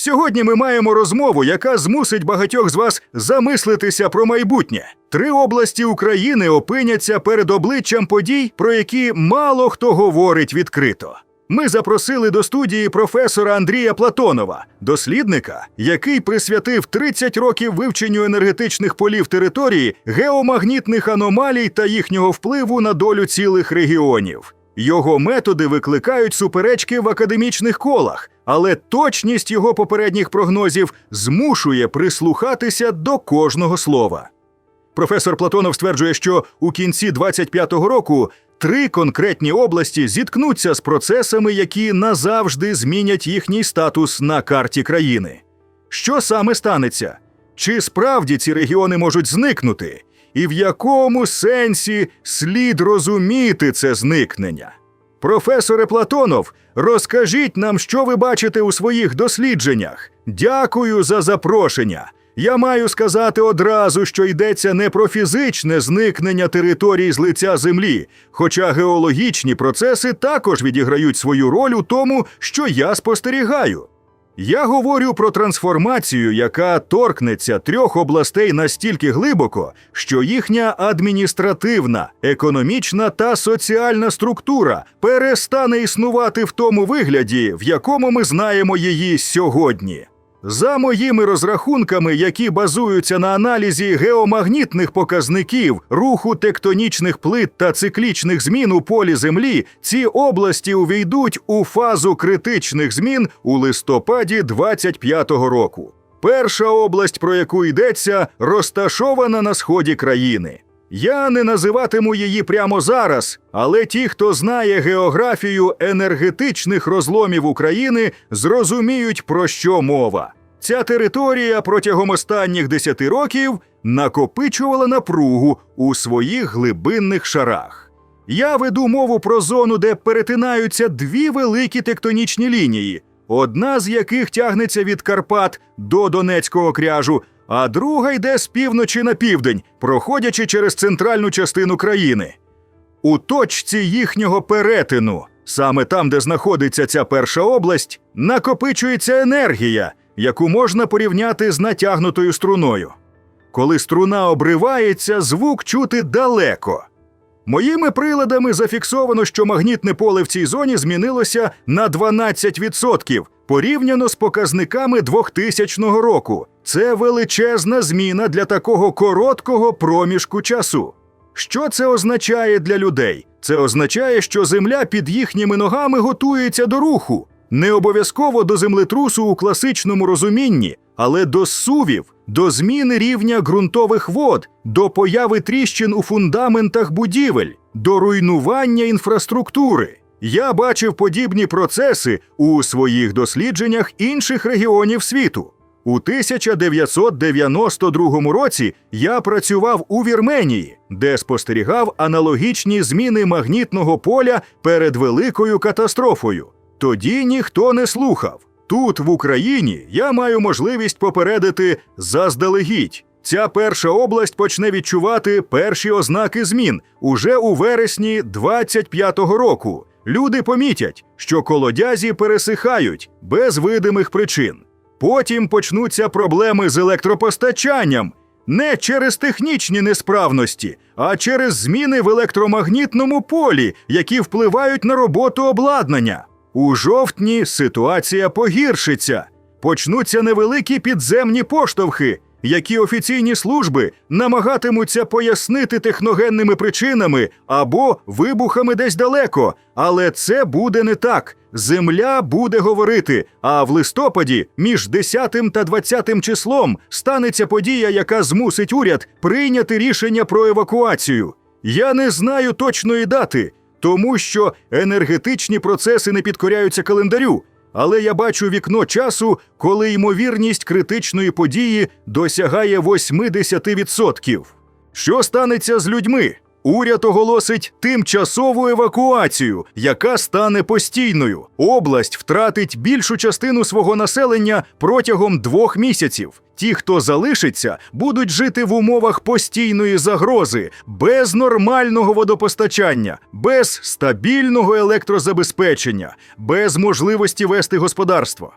Сьогодні ми маємо розмову, яка змусить багатьох з вас замислитися про майбутнє. Три області України опиняться перед обличчям подій, про які мало хто говорить відкрито. Ми запросили до студії професора Андрія Платонова, дослідника, який присвятив 30 років вивченню енергетичних полів території, геомагнітних аномалій та їхнього впливу на долю цілих регіонів. Його методи викликають суперечки в академічних колах, але точність його попередніх прогнозів змушує прислухатися до кожного слова. Професор Платонов стверджує, що у кінці 25-го року три конкретні області зіткнуться з процесами, які назавжди змінять їхній статус на карті країни. Що саме станеться? Чи справді ці регіони можуть зникнути? І в якому сенсі слід розуміти це зникнення? Професоре Платонов, розкажіть нам, що ви бачите у своїх дослідженнях. Дякую за запрошення. Я маю сказати одразу, що йдеться не про фізичне зникнення територій з лиця землі, хоча геологічні процеси також відіграють свою роль у тому, що я спостерігаю. Я говорю про трансформацію, яка торкнеться трьох областей настільки глибоко, що їхня адміністративна, економічна та соціальна структура перестане існувати в тому вигляді, в якому ми знаємо її сьогодні. За моїми розрахунками, які базуються на аналізі геомагнітних показників, руху тектонічних плит та циклічних змін у полі Землі, ці області увійдуть у фазу критичних змін у листопаді 25-го року. Перша область, про яку йдеться, розташована на сході країни. Я не називатиму її прямо зараз, але ті, хто знає географію енергетичних розломів України, зрозуміють, про що мова. Ця територія протягом останніх 10 років накопичувала напругу у своїх глибинних шарах. Я веду мову про зону, де перетинаються дві великі тектонічні лінії, одна з яких тягнеться від Карпат до Донецького кряжу, а друга йде з півночі на південь, проходячи через центральну частину країни. У точці їхнього перетину, саме там, де знаходиться ця перша область, накопичується енергія, яку можна порівняти з натягнутою струною. Коли струна обривається, звук чути далеко. Моїми приладами зафіксовано, що магнітне поле в цій зоні змінилося на 12% порівняно з показниками 2000 року. Це величезна зміна для такого короткого проміжку часу. Що це означає для людей? Це означає, що земля під їхніми ногами готується до руху, не обов'язково до землетрусу у класичному розумінні, але до сувів, до зміни рівня ґрунтових вод, до появи тріщин у фундаментах будівель, до руйнування інфраструктури. Я бачив подібні процеси у своїх дослідженнях інших регіонів світу. У 1992 році я працював у Вірменії, де спостерігав аналогічні зміни магнітного поля перед великою катастрофою. Тоді ніхто не слухав. Тут, в Україні, я маю можливість попередити заздалегідь. Ця перша область почне відчувати перші ознаки змін уже у вересні 25-го року. Люди помітять, що колодязі пересихають без видимих причин. Потім почнуться проблеми з електропостачанням не через технічні несправності, а через зміни в електромагнітному полі, які впливають на роботу обладнання. У жовтні ситуація погіршиться. Почнуться невеликі підземні поштовхи, які офіційні служби намагатимуться пояснити техногенними причинами або вибухами десь далеко. Але це буде не так. Земля буде говорити. А в листопаді, між 10 та 20 числом, станеться подія, яка змусить уряд прийняти рішення про евакуацію. Я не знаю точної дати, тому що енергетичні процеси не підкоряються календарю. Але я бачу вікно часу, коли ймовірність критичної події досягає 80%. Що станеться з людьми? Уряд оголосить тимчасову евакуацію, яка стане постійною. Область втратить більшу частину свого населення протягом двох місяців. Ті, хто залишиться, будуть жити в умовах постійної загрози, без нормального водопостачання, без стабільного електрозабезпечення, без можливості вести господарство.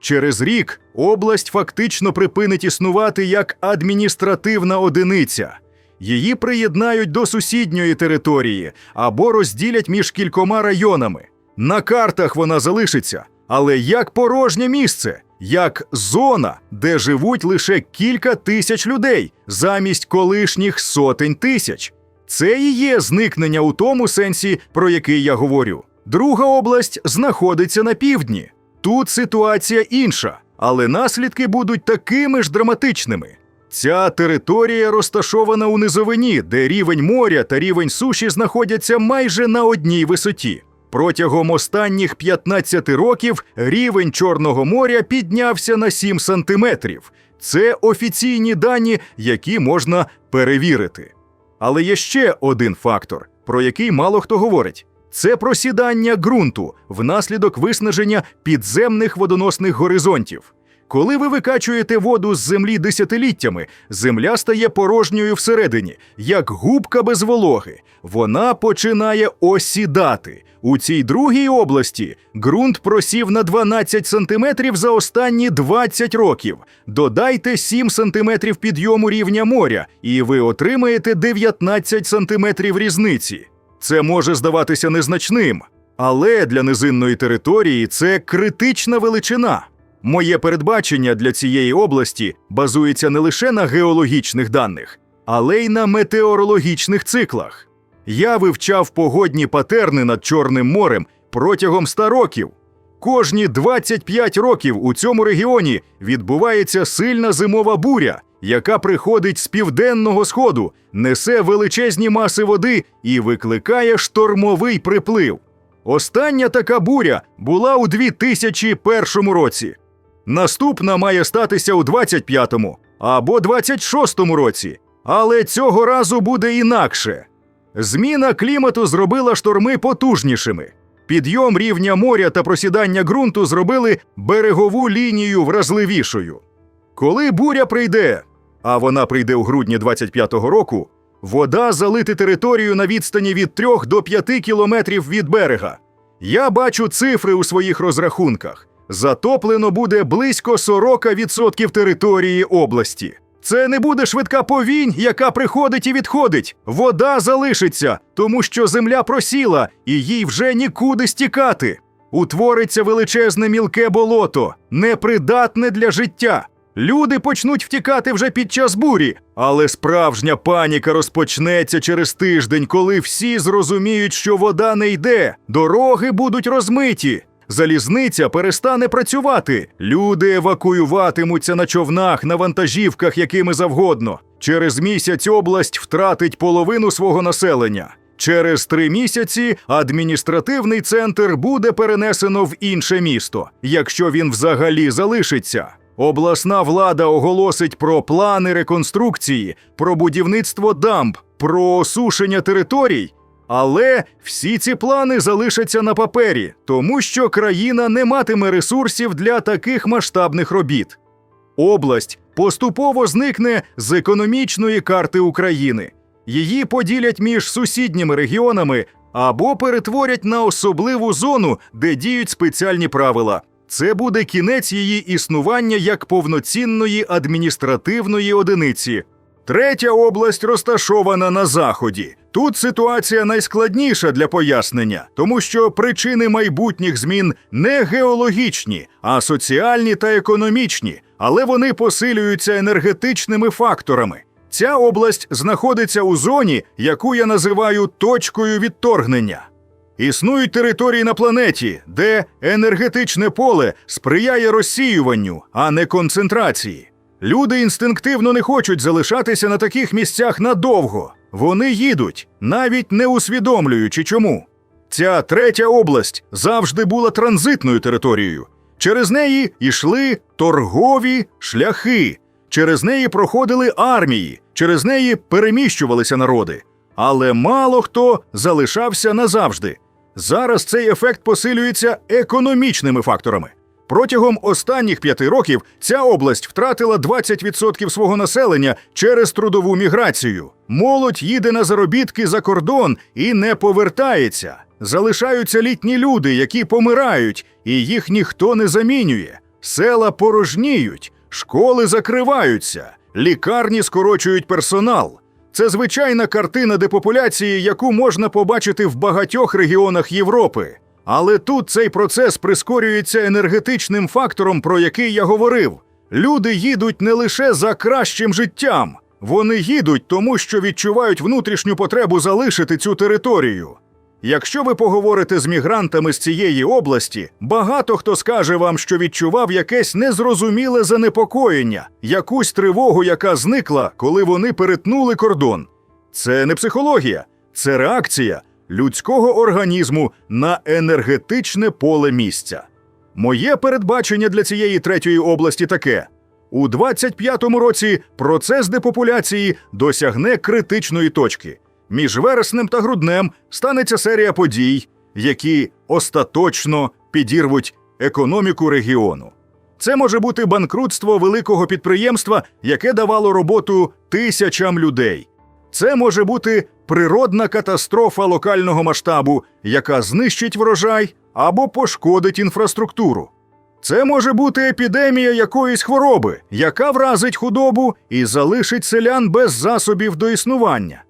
Через рік область фактично припинить існувати як адміністративна одиниця. Її приєднають до сусідньої території або розділять між кількома районами. На картах вона залишиться, але як порожнє місце, як зона, де живуть лише кілька тисяч людей замість колишніх сотень тисяч. Це і є зникнення у тому сенсі, про який я говорю. Друга область знаходиться на півдні. Тут ситуація інша, але наслідки будуть такими ж драматичними. Ця територія розташована у низовині, де рівень моря та рівень суші знаходяться майже на одній висоті. Протягом останніх 15 років рівень Чорного моря піднявся на 7 сантиметрів. Це офіційні дані, які можна перевірити. Але є ще один фактор, про який мало хто говорить: це просідання ґрунту внаслідок виснаження підземних водоносних горизонтів. Коли ви викачуєте воду з землі десятиліттями, земля стає порожньою всередині, як губка без вологи. Вона починає осідати. У цій другій області ґрунт просів на 12 сантиметрів за останні 20 років. Додайте 7 сантиметрів підйому рівня моря, і ви отримаєте 19 сантиметрів різниці. Це може здаватися незначним, але для низинної території це критична величина. Моє передбачення для цієї області базується не лише на геологічних даних, але й на метеорологічних циклах. Я вивчав погодні патерни над Чорним морем протягом 100 років. Кожні 25 років у цьому регіоні відбувається сильна зимова буря, яка приходить з південного сходу, несе величезні маси води і викликає штормовий приплив. Остання така буря була у 2001 році. Наступна має статися у 25-му або 26-му році, але цього разу буде інакше. Зміна клімату зробила шторми потужнішими. Підйом рівня моря та просідання ґрунту зробили берегову лінію вразливішою. Коли буря прийде, а вона прийде у грудні 25-го року, вода залити територію на відстані від 3 до 5 кілометрів від берега. Я бачу цифри у своїх розрахунках. Затоплено буде близько 40% території області. Це не буде швидка повінь, яка приходить і відходить. Вода залишиться, тому що земля просіла, і їй вже нікуди стікати. Утвориться величезне мілке болото, непридатне для життя. Люди почнуть втікати вже під час бурі, але справжня паніка розпочнеться через тиждень, коли всі зрозуміють, що вода не йде, дороги будуть розмиті. Залізниця перестане працювати. Люди евакуюватимуться на човнах, на вантажівках, якими завгодно. Через місяць область втратить половину свого населення. Через три місяці адміністративний центр буде перенесено в інше місто, якщо він взагалі залишиться. Обласна влада оголосить про плани реконструкції, про будівництво дамб, про осушення територій. Але всі ці плани залишаться на папері, тому що країна не матиме ресурсів для таких масштабних робіт. Область поступово зникне з економічної карти України. Її поділять між сусідніми регіонами або перетворять на особливу зону, де діють спеціальні правила. Це буде кінець її існування як повноцінної адміністративної одиниці. Третя область розташована на заході. Тут ситуація найскладніша для пояснення, тому що причини майбутніх змін не геологічні, а соціальні та економічні, але вони посилюються енергетичними факторами. Ця область знаходиться у зоні, яку я називаю точкою відторгнення. Існують території на планеті, де енергетичне поле сприяє розсіюванню, а не концентрації. Люди інстинктивно не хочуть залишатися на таких місцях надовго. Вони їдуть, навіть не усвідомлюючи чому. Ця третя область завжди була транзитною територією. Через неї йшли торгові шляхи, через неї проходили армії, через неї переміщувалися народи. Але мало хто залишався назавжди. Зараз цей ефект посилюється економічними факторами. Протягом останніх п'яти років ця область втратила 20% свого населення через трудову міграцію. Молодь їде на заробітки за кордон і не повертається. Залишаються літні люди, які помирають, і їх ніхто не замінює. села порожніють, школи закриваються, лікарні скорочують персонал. Це звичайна картина депопуляції, яку можна побачити в багатьох регіонах Європи. Але тут цей процес прискорюється енергетичним фактором, про який я говорив. Люди їдуть не лише за кращим життям, вони їдуть тому, що відчувають внутрішню потребу залишити цю територію. Якщо ви поговорите з мігрантами з цієї області, багато хто скаже вам, що відчував якесь незрозуміле занепокоєння, якусь тривогу, яка зникла, коли вони перетнули кордон. Це не психологія, це реакція людського організму на енергетичне поле місця. Моє передбачення для цієї третьої області таке: у 25-му році процес депопуляції досягне критичної точки. Між вереснем та груднем станеться серія подій, які остаточно підірвуть економіку регіону. Це може бути банкрутство великого підприємства, яке давало роботу тисячам людей. Це може бути природна катастрофа локального масштабу, яка знищить врожай або пошкодить інфраструктуру. Це може бути епідемія якоїсь хвороби, яка вразить худобу і залишить селян без засобів до існування.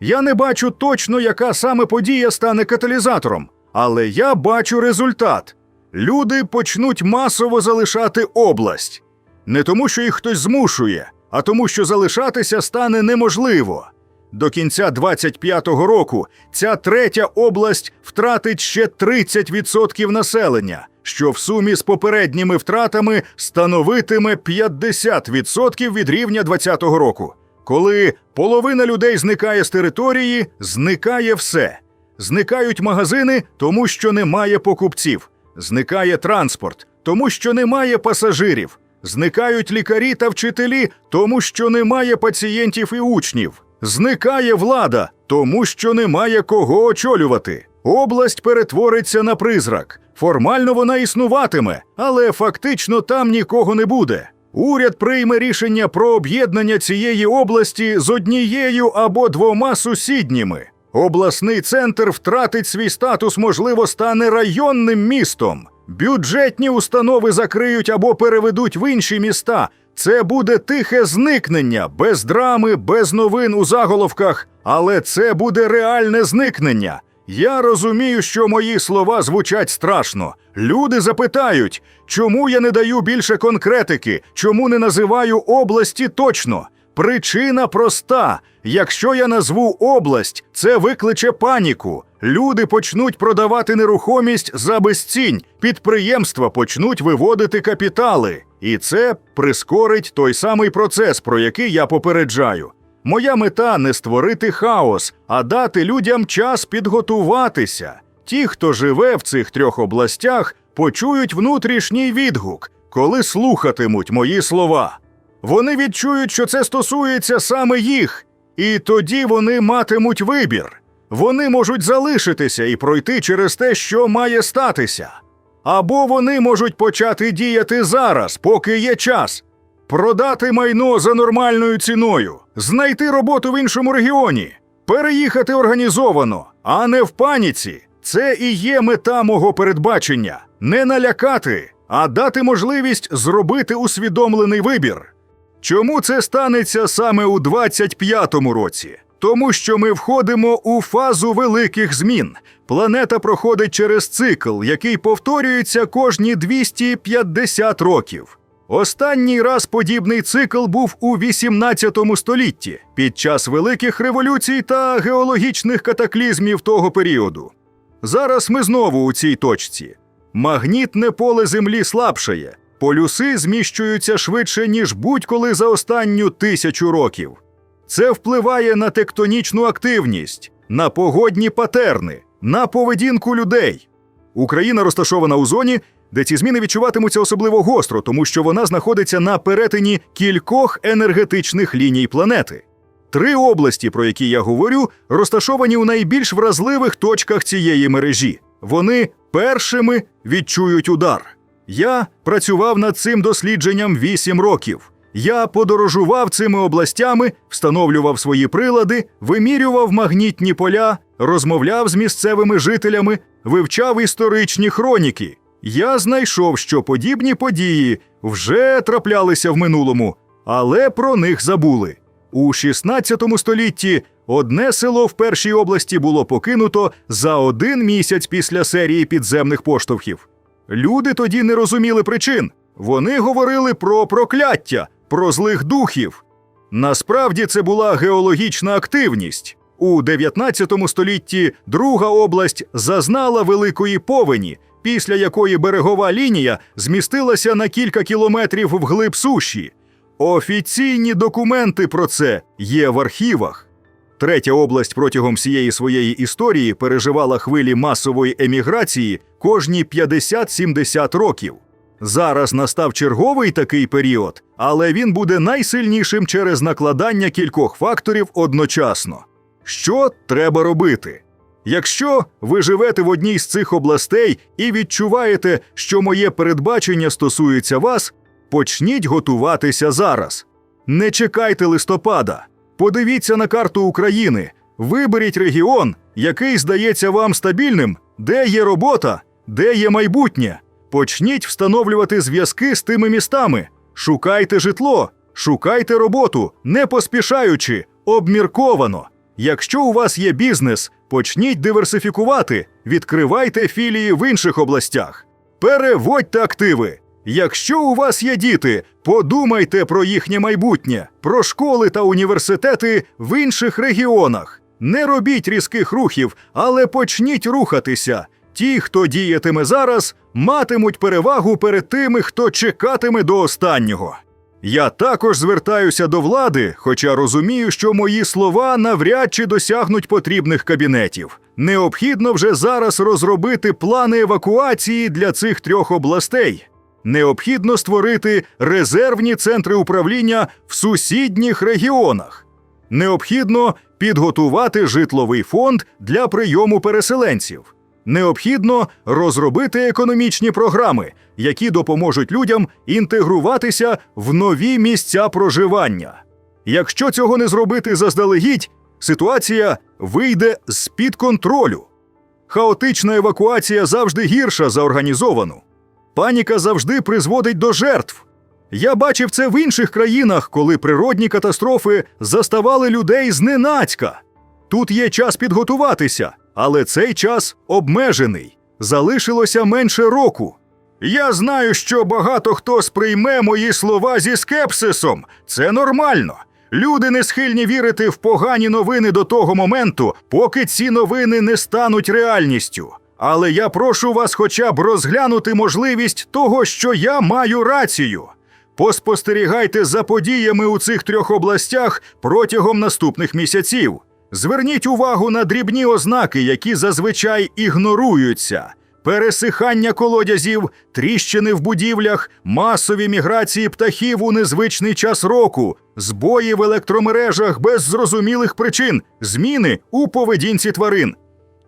Я не бачу точно, яка саме подія стане каталізатором, але я бачу результат. Люди почнуть масово залишати область. Не тому, що їх хтось змушує, а тому, що залишатися стане неможливо. До кінця 25-го року ця третя область втратить ще 30% населення, що в сумі з попередніми втратами становитиме 50% від рівня 20-го року. Коли половина людей зникає з території, зникає все. Зникають магазини, тому що немає покупців. Зникає транспорт, тому що немає пасажирів. Зникають лікарі та вчителі, тому що немає пацієнтів і учнів. Зникає влада, тому що немає кого очолювати. Область перетвориться на призрак. Формально вона існуватиме, але фактично там нікого не буде. Уряд прийме рішення про об'єднання цієї області з однією або двома сусідніми. Обласний центр втратить свій статус, можливо, стане районним містом. Бюджетні установи закриють або переведуть в інші міста. Це буде тихе зникнення, без драми, без новин у заголовках, але це буде реальне зникнення. Я розумію, що мої слова звучать страшно. Люди запитають, чому я не даю більше конкретики, чому не називаю області точно. Причина проста: якщо я назву область, це викличе паніку. Люди почнуть продавати нерухомість за безцінь, підприємства почнуть виводити капітали, і це прискорить той самий процес, про який я попереджаю. Моя мета не створити хаос, а дати людям час підготуватися. Ті, хто живе в цих трьох областях, почують внутрішній відгук, коли слухатимуть мої слова. Вони відчують, що це стосується саме їх, і тоді вони матимуть вибір. Вони можуть залишитися і пройти через те, що має статися. Або вони можуть почати діяти зараз, поки є час, продати майно за нормальною ціною, знайти роботу в іншому регіоні, переїхати організовано, а не в паніці. Це і є мета мого передбачення не налякати, а дати можливість зробити усвідомлений вибір. Чому це станеться саме у 25-му році? Тому що ми входимо у фазу великих змін. Планета проходить через цикл, який повторюється кожні 250 років. Останній раз подібний цикл був у 18 столітті під час великих революцій та геологічних катаклізмів того періоду. Зараз ми знову у цій точці. Магнітне поле Землі слабшає, полюси зміщуються швидше, ніж будь-коли за останню тисячу років. Це впливає на тектонічну активність, на погодні патерни, на поведінку людей. Україна розташована у зоні, де ці зміни відчуватимуться особливо гостро, тому що вона знаходиться на перетині кількох енергетичних ліній планети. Три області, про які я говорю, розташовані у найбільш вразливих точках цієї мережі. Вони першими відчують удар. Я працював над цим дослідженням 8 років. Я подорожував цими областями, встановлював свої прилади, вимірював магнітні поля, розмовляв з місцевими жителями, вивчав історичні хроніки. Я знайшов, що подібні події вже траплялися в минулому, але про них забули. У 16 столітті одне село в першій області було покинуто за один місяць після серії підземних поштовхів. Люди тоді не розуміли причин. Вони говорили про прокляття, про злих духів. Насправді це була геологічна активність. У 19 столітті друга область зазнала великої повені, після якої берегова лінія змістилася на кілька кілометрів вглиб суші. Офіційні документи про це є в архівах. Третя область протягом всієї своєї історії переживала хвилі масової еміграції кожні 50-70 років. Зараз настав черговий такий період, але він буде найсильнішим через накладання кількох факторів одночасно. Що треба робити? Якщо ви живете в одній з цих областей і відчуваєте, що моє передбачення стосується вас, почніть готуватися зараз. Не чекайте листопада. Подивіться на карту України, виберіть регіон, який здається вам стабільним, де є робота, де є майбутнє. Почніть встановлювати зв'язки з тими містами. Шукайте житло, шукайте роботу, не поспішаючи, обмірковано. Якщо у вас є бізнес, почніть диверсифікувати, відкривайте філії в інших областях. Переводьте активи. Якщо у вас є діти, подумайте про їхнє майбутнє, про школи та університети в інших регіонах. Не робіть різких рухів, але почніть рухатися. Ті, хто діятиме зараз, матимуть перевагу перед тими, хто чекатиме до останнього. Я також звертаюся до влади, хоча розумію, що мої слова навряд чи досягнуть потрібних кабінетів. Необхідно вже зараз розробити плани евакуації для цих трьох областей. Необхідно створити резервні центри управління в сусідніх регіонах. Необхідно підготувати житловий фонд для прийому переселенців. Необхідно розробити економічні програми, які допоможуть людям інтегруватися в нові місця проживання. Якщо цього не зробити заздалегідь, ситуація вийде з-під контролю. Хаотична евакуація завжди гірша за організовану. Паніка завжди призводить до жертв. Я бачив це в інших країнах, коли природні катастрофи заставали людей зненацька. Тут є час підготуватися, але цей час обмежений. Залишилося менше року. Я знаю, що багато хто сприйме мої слова зі скепсисом. Це нормально. Люди не схильні вірити в погані новини до того моменту, поки ці новини не стануть реальністю. Але я прошу вас хоча б розглянути можливість того, що я маю рацію. Поспостерігайте за подіями у цих трьох областях протягом наступних місяців. Зверніть увагу на дрібні ознаки, які зазвичай ігноруються: пересихання колодязів, тріщини в будівлях, масові міграції птахів у незвичний час року, збої в електромережах без зрозумілих причин, зміни у поведінці тварин.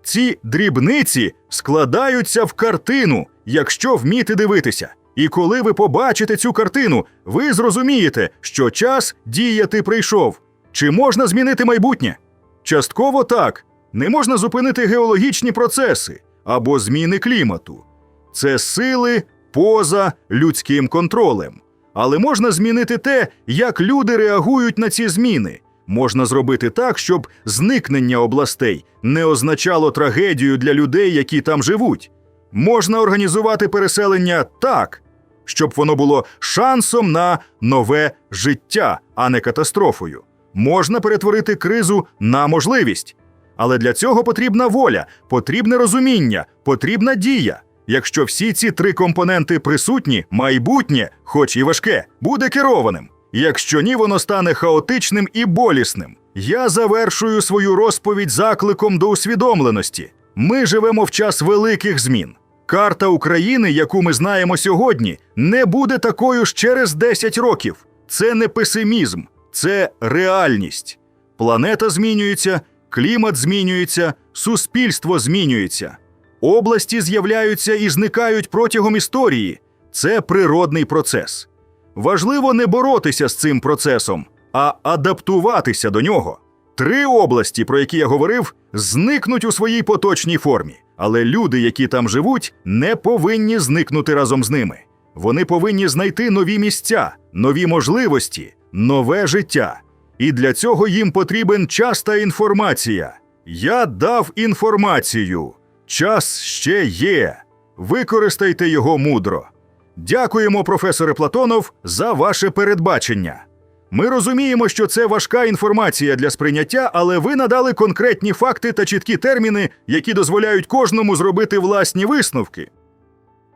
Ці дрібниці складаються в картину, якщо вміти дивитися. І коли ви побачите цю картину, ви зрозумієте, що час діяти прийшов. Чи можна змінити майбутнє? Частково так. Не можна зупинити геологічні процеси або зміни клімату. Це сили поза людським контролем. Але можна змінити те, як люди реагують на ці зміни. Можна зробити так, щоб зникнення областей не означало трагедію для людей, які там живуть. Можна організувати переселення так, щоб воно було шансом на нове життя, а не катастрофою. Можна перетворити кризу на можливість. Але для цього потрібна воля, потрібне розуміння, потрібна дія. Якщо всі ці три компоненти присутні, майбутнє, хоч і важке, буде керованим. Якщо ні, воно стане хаотичним і болісним. Я завершую свою розповідь закликом до усвідомленості. Ми живемо в час великих змін. Карта України, яку ми знаємо сьогодні, не буде такою ж через 10 років. Це не песимізм, це реальність. Планета змінюється, клімат змінюється, суспільство змінюється. Області з'являються і зникають протягом історії. Це природний процес. Важливо не боротися з цим процесом, а адаптуватися до нього. Три області, про які я говорив, зникнуть у своїй поточній формі. Але люди, які там живуть, не повинні зникнути разом з ними. Вони повинні знайти нові місця, нові можливості, нове життя. І для цього їм потрібен час та інформація. Я дав інформацію. Час ще є. Використайте його мудро. Дякуємо, професоре Платонов, за ваше передбачення. Ми розуміємо, що це важка інформація для сприйняття, але ви надали конкретні факти та чіткі терміни, які дозволяють кожному зробити власні висновки.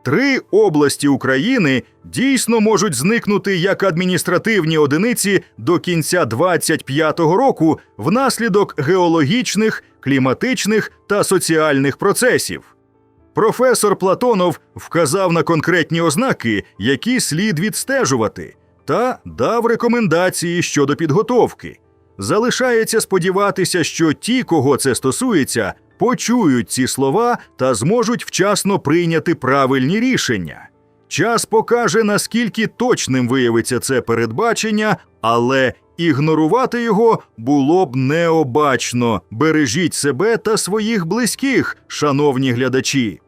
Три області України дійсно можуть зникнути як адміністративні одиниці до кінця 25-го року внаслідок геологічних, кліматичних та соціальних процесів. Професор Платонов вказав на конкретні ознаки, які слід відстежувати, та дав рекомендації щодо підготовки. Залишається сподіватися, що ті, кого це стосується, почують ці слова та зможуть вчасно прийняти правильні рішення. Час покаже, наскільки точним виявиться це передбачення, але ігнорувати його було б необачно. Бережіть себе та своїх близьких, шановні глядачі.